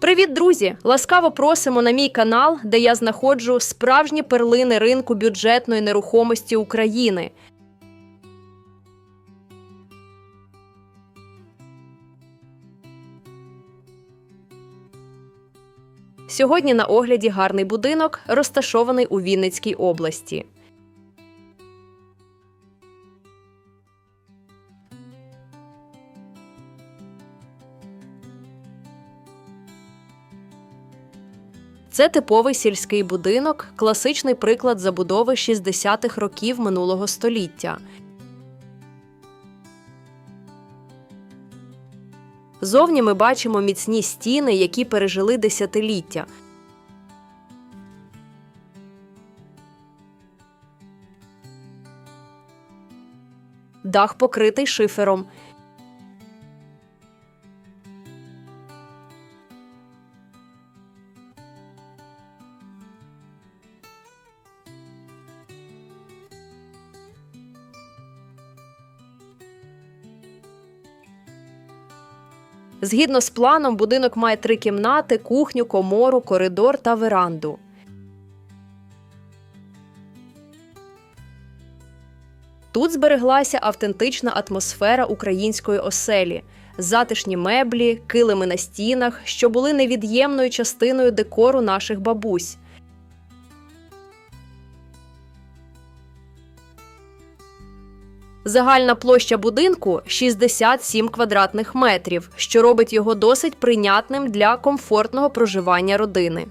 Привіт, друзі! Ласкаво просимо на мій канал, де я знаходжу справжні перлини ринку бюджетної нерухомості України. Сьогодні на огляді гарний будинок, розташований у Вінницькій області. Це типовий сільський будинок, класичний приклад забудови 60-х років минулого століття. Зовні ми бачимо міцні стіни, які пережили десятиліття. Дах покритий шифером. Згідно з планом, будинок має три кімнати, кухню, комору, коридор та веранду. Тут збереглася автентична атмосфера української оселі, затишні меблі, килими на стінах, що були невід'ємною частиною декору наших бабусь. Загальна площа будинку 67 квадратних метрів, що робить його досить прийнятним для комфортного проживання родини.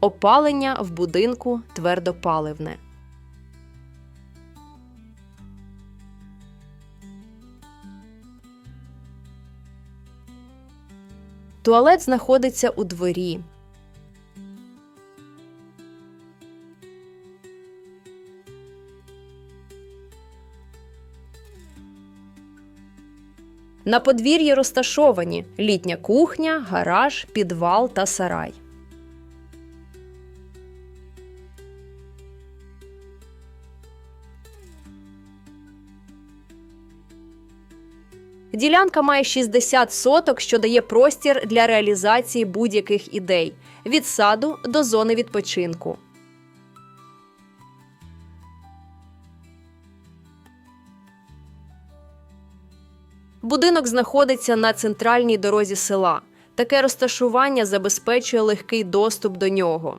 Опалення в будинку твердопаливне. Туалет знаходиться у дворі. На подвір'ї розташовані літня кухня, гараж, підвал та сарай. Ділянка має 60 соток, що дає простір для реалізації будь-яких ідей від саду до зони відпочинку. Будинок знаходиться на центральній дорозі села. Таке розташування забезпечує легкий доступ до нього.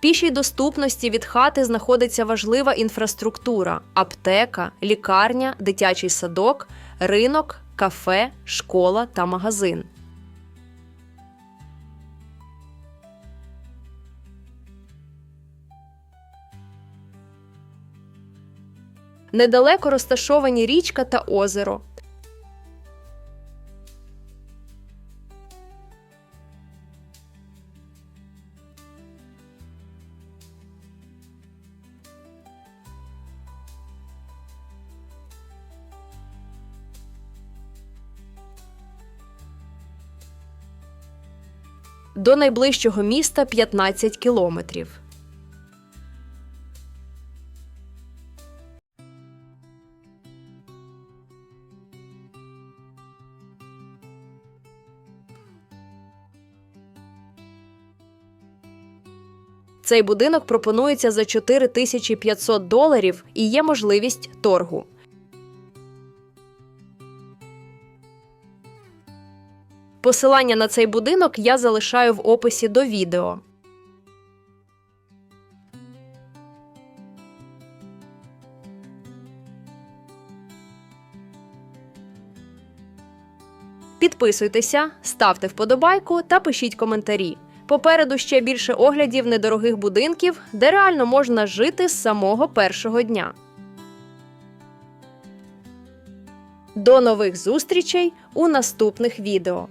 Пішій доступності від хати знаходиться важлива інфраструктура: аптека, лікарня, дитячий садок, ринок, кафе, школа та магазин. Недалеко розташовані річка та озеро. До найближчого міста 15 кілометрів. Цей будинок пропонується за 4500 доларів і є можливість торгу. Посилання на цей будинок я залишаю в описі до відео. Підписуйтеся, ставте вподобайку та пишіть коментарі. Попереду ще більше оглядів недорогих будинків, де реально можна жити з самого першого дня. До нових зустрічей у наступних відео.